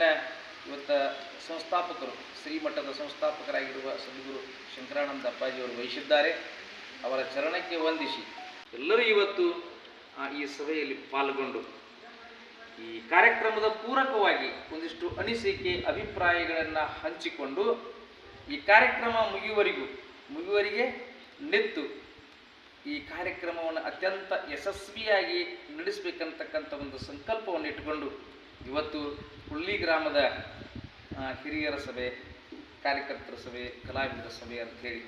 ಸಂಸ್ಥಾಪಕರು ಇವತ್ತು ಸಂಸ್ಥಾಪಕರು, ಶ್ರೀಮಠದ ಸಂಸ್ಥಾಪಕರಾಗಿರುವ ಸದ್ಗುರು ಶಂಕರಾನಂದ ಅಪ್ಪಾಜಿಯವರು ವಹಿಸಿದ್ದಾರೆ. ಅವರ ಚರಣಕ್ಕೆ ವಂದಿಸಿ. ಎಲ್ಲರೂ ಇವತ್ತು ಈ ಸಭೆಯಲ್ಲಿ ಪಾಲ್ಗೊಂಡು ಈ ಕಾರ್ಯಕ್ರಮದ ಪೂರಕವಾಗಿ ಒಂದಿಷ್ಟು ಅನಿಸಿಕೆ, ಅಭಿಪ್ರಾಯಗಳನ್ನು ಹಂಚಿಕೊಂಡು ಈ ಕಾರ್ಯಕ್ರಮ ಮುಗಿಯುವರಿಗೂ ಮುಗಿಯುವರಿಗೆ ನಿಂತು ಈ ಕಾರ್ಯಕ್ರಮವನ್ನು ಅತ್ಯಂತ ಯಶಸ್ವಿಯಾಗಿ ನಡೆಸಬೇಕಂತಕ್ಕಂಥ ಒಂದು ಸಂಕಲ್ಪವನ್ನು ಇಟ್ಟುಕೊಂಡು ಇವತ್ತು ಹುಳ್ಳಿ ಗ್ರಾಮದ ಹಿರಿಯರ ಸಭೆ, ಕಾರ್ಯಕರ್ತರ ಸಭೆ, ಕಲಾವಿದರ ಸಭೆ ಅಂಥೇಳಿ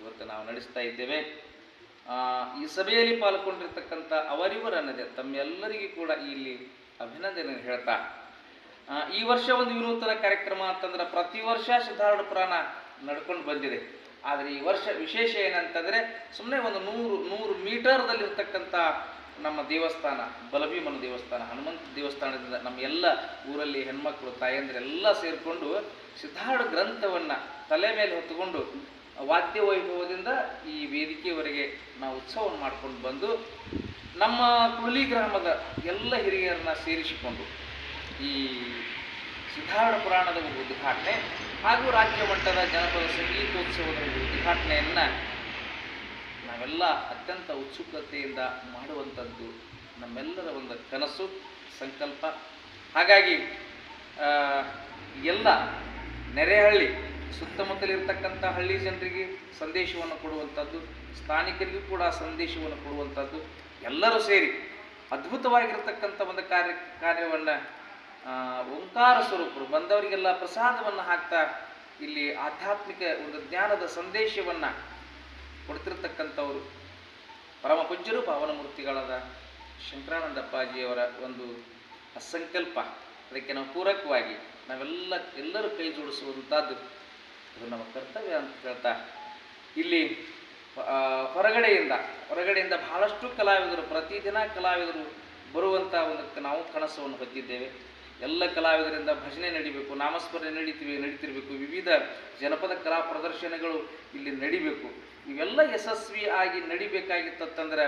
ಇವತ್ತು ನಾವು ನಡೆಸ್ತಾ ಇದ್ದೇವೆ. ಈ ಸಭೆಯಲ್ಲಿ ಪಾಲ್ಗೊಂಡಿರ್ತಕ್ಕಂಥ ಅವರಿವರನ್ನದೇ ತಮ್ಮೆಲ್ಲರಿಗೂ ಕೂಡ ಇಲ್ಲಿ ಅಭಿನಂದನೆ ಹೇಳ್ತಾ. ಈ ವರ್ಷ ಒಂದು ವಿನೂತನ ಕಾರ್ಯಕ್ರಮ ಅಂತಂದ್ರೆ ಪ್ರತಿ ವರ್ಷ ಸಿದ್ಧಾರೂಢ ಪುರಾಣ ನಡ್ಕೊಂಡು ಬಂದಿದೆ. ಆದರೆ ಈ ವರ್ಷ ವಿಶೇಷ ಏನಂತಂದರೆ ಸುಮ್ಮನೆ ಒಂದು ನೂರು ನೂರು ಮೀಟರ್ದಲ್ಲಿರ್ತಕ್ಕಂಥ ನಮ್ಮ ದೇವಸ್ಥಾನ, ಬಲಭೀಮನ ದೇವಸ್ಥಾನ, ಹನುಮಂತ ದೇವಸ್ಥಾನದಿಂದ ನಮ್ಮ ಎಲ್ಲ ಊರಲ್ಲಿ ಹೆಣ್ಮಕ್ಳು, ತಾಯಂದಿರೆಲ್ಲ ಸೇರಿಕೊಂಡು ಸಿದ್ಧಾರ್ಥ ಗ್ರಂಥವನ್ನು ತಲೆ ಮೇಲೆ ಹೊತ್ತುಕೊಂಡು ವಾದ್ಯ ವೈಭವದಿಂದ ಈ ವೇದಿಕೆಯವರೆಗೆ ನಾವು ಉತ್ಸವವನ್ನು ಮಾಡ್ಕೊಂಡು ಬಂದು ನಮ್ಮ ಕುಳಿ ಗ್ರಾಮದ ಎಲ್ಲ ಹಿರಿಯರನ್ನ ಸೇರಿಸಿಕೊಂಡು ಈ ಸಿದ್ಧಾರ್ಥ ಪುರಾಣದ ಉದ್ಘಾಟನೆ ಹಾಗೂ ರಾಜ್ಯ ಮಟ್ಟದ ಜನಪದ ಸಂಗೀತೋತ್ಸವದ ಒಂದು ಉದ್ಘಾಟನೆಯನ್ನು ನಾವೆಲ್ಲ ಅತ್ಯಂತ ಉತ್ಸುಕತೆಯಿಂದ ಮಾಡುವಂಥದ್ದು ನಮ್ಮೆಲ್ಲರ ಒಂದು ಕನಸು, ಸಂಕಲ್ಪ. ಹಾಗಾಗಿ ಎಲ್ಲ ನೆರೆಹಳ್ಳಿ ಸುತ್ತಮುತ್ತಲಿರ್ತಕ್ಕಂಥ ಹಳ್ಳಿ ಜನರಿಗೆ ಸಂದೇಶವನ್ನು ಕೊಡುವಂಥದ್ದು, ಸ್ಥಾನಿಕರಿಗೂ ಕೂಡ ಸಂದೇಶವನ್ನು ಕೊಡುವಂಥದ್ದು, ಎಲ್ಲರೂ ಸೇರಿ ಅದ್ಭುತವಾಗಿರ್ತಕ್ಕಂಥ ಒಂದು ಕಾರ್ಯ, ಕಾರ್ಯವನ್ನು ಓಂಕಾರ ಸ್ವರೂಪರು, ಬಂದವರಿಗೆಲ್ಲ ಪ್ರಸಾದವನ್ನು ಹಾಕ್ತಾ, ಇಲ್ಲಿ ಆಧ್ಯಾತ್ಮಿಕ ಒಂದು ಜ್ಞಾನದ ಸಂದೇಶವನ್ನು ಕೊಡ್ತಿರ್ತಕ್ಕಂಥವರು ಪರಮ ಪೂಜ್ಯರು ಪಾವನ ಮೂರ್ತಿಗಳಾದ ಶಂಕರಾನಂದಪ್ಪಾಜಿಯವರ ಒಂದು ಅಸಂಕಲ್ಪ. ಅದಕ್ಕೆ ನಾವು ಪೂರಕವಾಗಿ ನಾವೆಲ್ಲ, ಎಲ್ಲರೂ ಕೈ ಜೋಡಿಸುವಂಥದ್ದು. ಅದು ನಮ್ಮ ಕರ್ತವ್ಯ ಅಂತ ಹೇಳ್ತಾ. ಇಲ್ಲಿ ಹೊರಗಡೆಯಿಂದ ಹೊರಗಡೆಯಿಂದ ಬಹಳಷ್ಟು ಕಲಾವಿದರು, ಪ್ರತಿದಿನ ಕಲಾವಿದರು ಬರುವಂಥ ಒಂದು ನಾವು ಕನಸವನ್ನು ಹೊತ್ತಿದ್ದೇವೆ. ಎಲ್ಲ ಕಲಾವಿದರಿಂದ ಭಜನೆ ನಡಿಬೇಕು, ನಾಮಸ್ಮರಣೆ ನಡೀತೀವಿ, ನಡೀತಿರ್ಬೇಕು. ವಿವಿಧ ಜನಪದ ಕಲಾ ಪ್ರದರ್ಶನಗಳು ಇಲ್ಲಿ ನಡಿಬೇಕು. ಇವೆಲ್ಲ ಯಶಸ್ವಿ ಆಗಿ ನಡಿಬೇಕಾಗಿತ್ತಂದ್ರೆ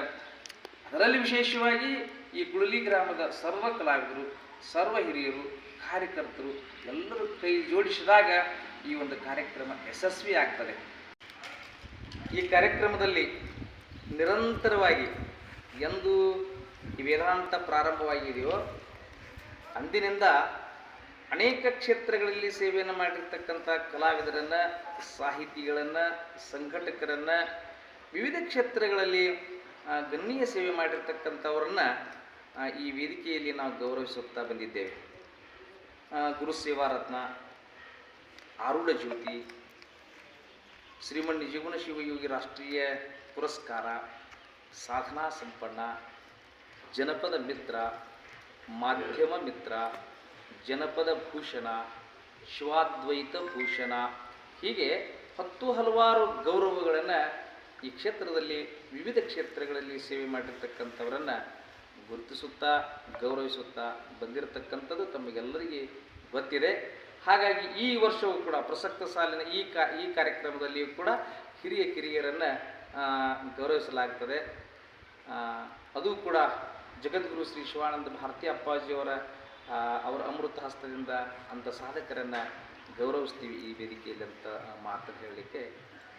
ಅದರಲ್ಲಿ ವಿಶೇಷವಾಗಿ ಈ ಗುಳಲಿ ಗ್ರಾಮದ ಸರ್ವ ಕಲಾವಿದರು, ಸರ್ವ ಹಿರಿಯರು, ಕಾರ್ಯಕರ್ತರು ಎಲ್ಲರೂ ಕೈ ಜೋಡಿಸಿದಾಗ ಈ ಒಂದು ಕಾರ್ಯಕ್ರಮ ಯಶಸ್ವಿ ಆಗ್ತದೆ. ಈ ಕಾರ್ಯಕ್ರಮದಲ್ಲಿ ನಿರಂತರವಾಗಿ ಎಂದು ವೇದಾಂತ ಪ್ರಾರಂಭವಾಗಿದೆಯೋ, ಅಂದಿನಿಂದ ಅನೇಕ ಕ್ಷೇತ್ರಗಳಲ್ಲಿ ಸೇವೆಯನ್ನು ಮಾಡಿರ್ತಕ್ಕಂಥ ಕಲಾವಿದರನ್ನು, ಸಾಹಿತಿಗಳನ್ನು, ಸಂಘಟಕರನ್ನು, ವಿವಿಧ ಕ್ಷೇತ್ರಗಳಲ್ಲಿ ಗಣ್ಯ ಸೇವೆ ಮಾಡಿರ್ತಕ್ಕಂಥವ್ರನ್ನ ಈ ವೇದಿಕೆಯಲ್ಲಿ ನಾವು ಗೌರವಿಸುತ್ತಾ ಬಂದಿದ್ದೇವೆ. ಗುರು ಸೇವಾರತ್ನ, ಆರೂಢ ಜ್ಯೋತಿ ಶ್ರೀಮನ್ ಜೀವನ ಶಿವಯೋಗಿ ರಾಷ್ಟ್ರೀಯ ಪುರಸ್ಕಾರ, ಸಾಧನಾ ಸಂಪನ್ನ, ಜನಪದ ಮಿತ್ರ, ಮಾಧ್ಯಮ ಮಿತ್ರ ಜನಪದ ಭೂಷಣ, ಶಿವಾದ್ವೈತ ಭೂಷಣ, ಹೀಗೆ ಹತ್ತು ಹಲವಾರು ಗೌರವಗಳನ್ನು ಈ ಕ್ಷೇತ್ರದಲ್ಲಿ, ವಿವಿಧ ಕ್ಷೇತ್ರಗಳಲ್ಲಿ ಸೇವೆ ಮಾಡಿರ್ತಕ್ಕಂಥವರನ್ನು ಗುರುತಿಸುತ್ತಾ, ಗೌರವಿಸುತ್ತಾ ಬಂದಿರತಕ್ಕಂಥದ್ದು ತಮಗೆಲ್ಲರಿಗೆ ಗೊತ್ತಿದೆ. ಹಾಗಾಗಿ ಈ ವರ್ಷವೂ ಕೂಡ ಪ್ರಸಕ್ತ ಸಾಲಿನ ಈ ಕಾ, ಈ ಕಾರ್ಯಕ್ರಮದಲ್ಲಿಯೂ ಕೂಡ ಹಿರಿಯ ಕಿರಿಯರನ್ನು ಗೌರವಿಸಲಾಗ್ತದೆ. ಅದು ಕೂಡ ಜಗದ್ಗುರು ಶ್ರೀ ಶಿವಾನಂದ ಭಾರತಿ ಅಪ್ಪಾಜಿಯವರ ಅವರ ಅಮೃತ ಹಸ್ತದಿಂದ ಅಂಥ ಸಾಧಕರನ್ನು ಗೌರವಿಸ್ತೀವಿ ಈ ವೇದಿಕೆಯಲ್ಲಿ ಅಂತ ಮಾತು ಹೇಳಲಿಕ್ಕೆ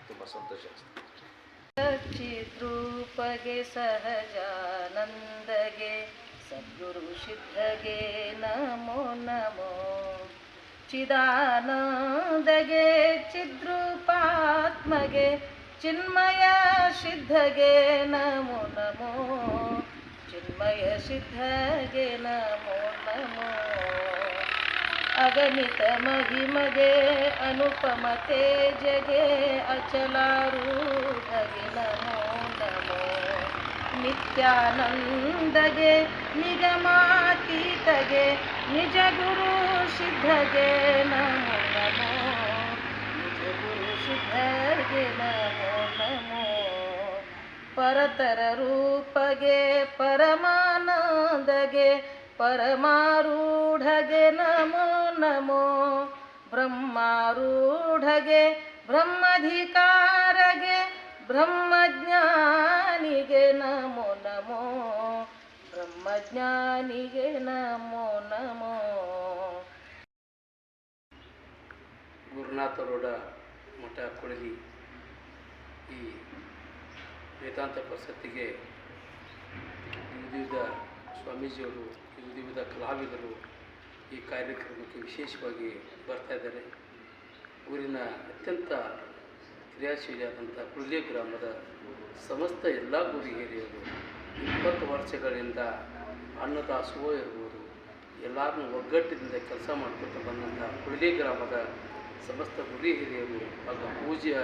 ತುಂಬ ಸಂತೋಷ ಅನಿಸ್ತದೆ ಚಿದ್ರೂಪಗೆ ಸಹಜಾನಂದಗೆ, ಸದ್ಗುರು ಸಿದ್ಧಗೆ ನಮೋ ನಮೋ. ಚಿದಾನಂದಗೆ ಚಿದ್ರೂಪಾತ್ಮಗೆ, ಚಿನ್ಮಯ ಸಿದ್ಧಗೆ ನಮೋ ನಮೋ. ಚಿನ್ಮಯ ಸಿದ್ಧಗೆ ನಮೋ ನಮೋ ಅಗಣಿತ ಮಹಿಮಗೆ ಅನುಪಮ ತೇಜಗೆ ಅಚಲಾರೂಢಗೆ ನಮೋ ನಮೋ ನಿತ್ಯಾನಂದಗೆ ನಿಗಮಾತೀತಗೆ ನಿಜ ಗುರು ಸಿದ್ಧಗೆ ನಮೋ ನಮೋ ನಿಜ ಗುರು ಸಿದ್ಧಗೆ ನಮೋ ನಮೋ ಪರತರ ರೂಪಗೆ ಪರಮಾನಂದಗೆ ಪರಮಾರೂಢಗೆ ನಮೋ ನಮೋ. ಬ್ರಹ್ಮಾರೂಢಗೆ, ಬ್ರಹ್ಮಧಿಕಾರಗೆ, ಬ್ರಹ್ಮಜ್ಞಾನಿಗೆ ನಮೋ ನಮೋ. ಬ್ರಹ್ಮಜ್ಞಾನಿಗೆ ನಮೋ ನಮೋ. ಗುರುನಾಥರೋಡ ಮಠ ಕೊಡಲಿ. ಈ ವೇದಾಂತ ಪರಿಷತ್ತಿಗೆ ವಿವಿಧ ಸ್ವಾಮೀಜಿಯವರು ವಿವಿಧ ಕಲಾವಿದರು ಈ ಕಾರ್ಯಕ್ರಮಕ್ಕೆ ವಿಶೇಷವಾಗಿ ಬರ್ತಾ ಇದ್ದಾರೆ. ಊರಿನ ಅತ್ಯಂತ ಕ್ರಿಯಾಶೀಲಿಯಾದಂಥ ಕುಳ್ಳಿ ಗ್ರಾಮದ ಸಮಸ್ತ ಎಲ್ಲ ಗುರಿ ಹಿರಿಯರು ಇಪ್ಪತ್ತು ವರ್ಷಗಳಿಂದ ಅನ್ನದಾಸೋಹ ಇರ್ಬೋದು, ಎಲ್ಲರನ್ನೂ ಒಗ್ಗಟ್ಟಿನಿಂದ ಕೆಲಸ ಮಾಡ್ಕೊತ ಬಂದಂಥ ಕುಳ್ಳಿ ಗ್ರಾಮದ ಸಮಸ್ತ ಗುರಿ ಹಿರಿಯರು ಹಾಗೂ ಪೂಜ್ಯ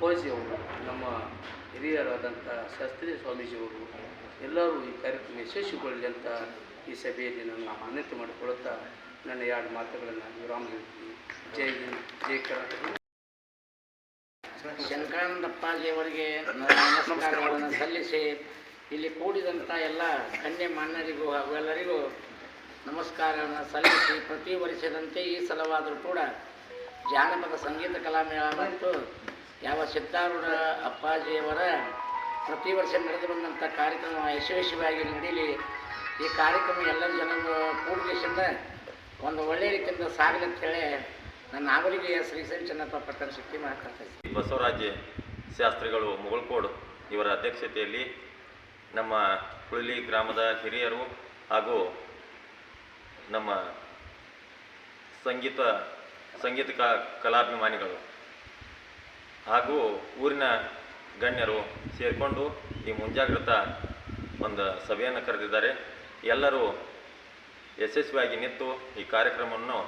ಅಪ್ಪಾಜಿಯವರು, ನಮ್ಮ ಹಿರಿಯರಾದಂಥ ಶಾಸ್ತ್ರೀಯ ಸ್ವಾಮೀಜಿಯವರು ಎಲ್ಲರೂ ಈ ಕಾರ್ಯಕ್ರಮ ಯಶಸ್ವಿಗೊಳ್ಳಲಿ ಅಂತ ಈ ಸಭೆಯಲ್ಲಿ ನಾನು ಮಾನ್ಯತೆ ಮಾಡಿಕೊಳ್ಳುತ್ತಾ ನನ್ನ ಎರಡು ಮಾತುಗಳನ್ನು ವಿರಾಮ ಹೇಳ್ತೀನಿ. ಜೈ ಹಿಂದ್, ಜೈ ಕರ್ನಾಟಕ. ಶಂಕರಾನಂದಪ್ಪಾಜಿಯವರಿಗೆ ನಮಸ್ಕಾರಗಳನ್ನು ಸಲ್ಲಿಸಿ ಇಲ್ಲಿ ಕೂಡಿದಂಥ ಎಲ್ಲ ಕನ್ಯೆ ಮಾನ್ಯರಿಗೂ ಹಾಗೂ ಎಲ್ಲರಿಗೂ ನಮಸ್ಕಾರವನ್ನು ಸಲ್ಲಿಸಿ ಪ್ರತಿ ವರ್ಷದಂತೆ ಈ ಸಲವಾದರೂ ಕೂಡ ಜಾನಪದ ಸಂಗೀತ ಕಲಾಮೇಳ ಮತ್ತು ಯಾವ ಸಿದ್ಧಾರೂಢ ಅಪ್ಪಾಜಿಯವರ ಪ್ರತಿ ವರ್ಷ ನಡೆದು ಬಂದಂಥ ಕಾರ್ಯಕ್ರಮ ಯಶಸ್ವಿಯಾಗಿ ನಡೀಲಿ ಈ ಕಾರ್ಯಕ್ರಮ ಎಲ್ಲ ಜನರು ಕೂಡಿಸಿಂದ ಒಂದು ಒಳ್ಳೆಯ ರೀತಿಯಿಂದ ಸಾಗಲಿ ಅಂತೇಳಿ ನನ್ನ ನಾಗರಿಕೆಯ ಶ್ರೀ ಸರಿ ಚೆನ್ನಪ್ಪ ಪಟ್ಟಣ ಶಕ್ತಿ ಮಾತಾಡ್ತಾ ಇದ್ದೀನಿ. ಬಸವರಾಜ ಶಾಸ್ತ್ರಿಗಳು ಮುಗಳ್ಕೋಡ್ ಇವರ ಅಧ್ಯಕ್ಷತೆಯಲ್ಲಿ ನಮ್ಮ ಹುಳಿಲಿ ಗ್ರಾಮದ ಹಿರಿಯರು ಹಾಗೂ ನಮ್ಮ ಸಂಗೀತ ಸಂಗೀತ ಕಲಾಭಿಮಾನಿಗಳು ಹಾಗೂ ಊರಿನ ಗಣ್ಯರು ಸೇರಿಕೊಂಡು ಈ ಮುಂಜಾಗ್ರತಾ ಒಂದು ಸಭೆಯನ್ನು ಕರೆದಿದ್ದಾರೆ. ಎಲ್ಲರೂ ಯಶಸ್ವಿಯಾಗಿ ನಿಂತು ಈ ಕಾರ್ಯಕ್ರಮವನ್ನು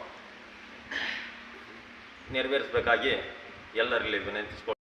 ನೆರವೇರಿಸಬೇಕಾಗಿ ಎಲ್ಲರಲ್ಲಿ ವಿನಂತಿಸಿಕೊಳ್ಳ